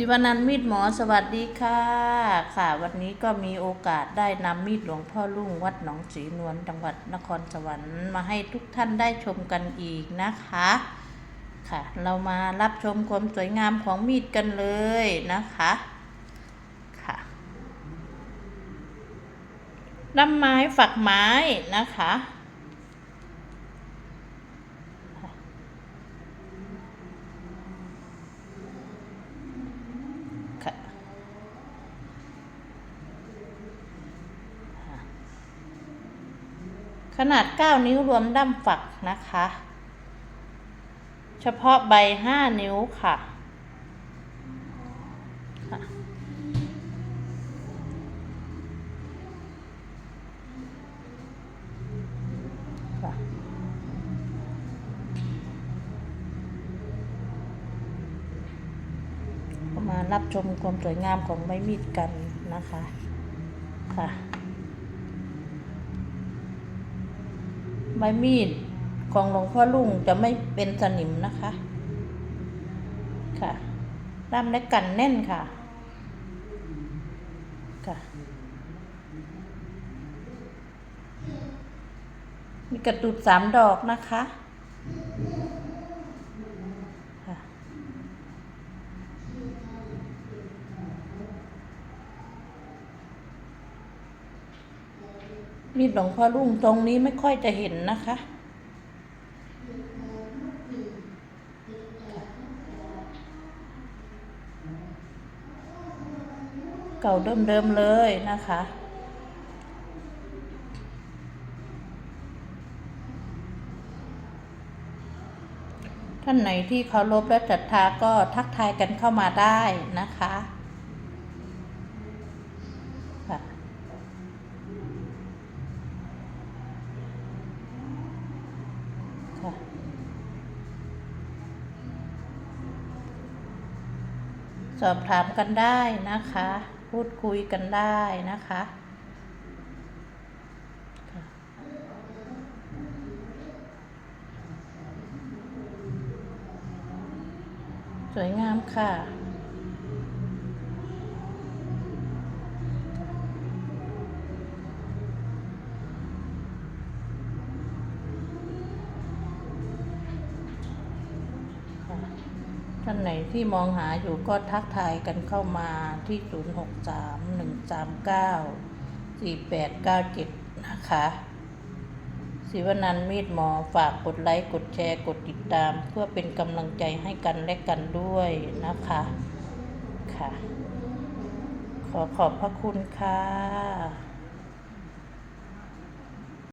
สิวนันมีดหมอสวัสดีค่ะ ค่ะ วันนี้ก็มีโอกาสได้นำมีดหลวงพ่อลุ่งวัดหนองศรีนวลจังหวัดนครสวรรค์มาให้ทุกท่านได้ชมกันอีกนะคะ ค่ะ เรามารับชมความสวยงามของมีดกันเลยนะคะค่ะลำไม้ฝักไม้นะคะ ขนาด 9 นิ้วรวมด้ามฝักนะคะ เฉพาะใบ 5 นิ้วค่ะ มารับชมความสวยงามของใบมีดกันนะคะ ค่ะ ใบมีดของหลวงพ่อลุงจะไม่เป็นสนิมนะคะ ค่ะด้ามและกันแน่นค่ะ ค่ะ มีกระตุดสามดอกนะคะ มีดหลวงพ่อรุ่งตรงนี้ไม่ค่อยจะเห็นนะคะ เก่าเดิมๆเลยนะคะท่านไหนที่เคารพและศรัทธาก็ทักทายกันเข้ามาได้นะคะ ค่ะสอบถามกันได้นะคะ พูดคุยกันได้นะคะสวยงามค่ะ ท่านไหนที่มองหาอยู่ก็ทักทายกันเข้ามาที่ 0 6 3 1 3 9 4 8 9 7 นะคะ ศิวนันท์มีดหมอฝากกดไลค์กดแชร์กดติดตาม เพื่อเป็นกำลังใจให้กันและกันด้วยนะคะ ค่ะ ขอขอบพระคุณค่ะ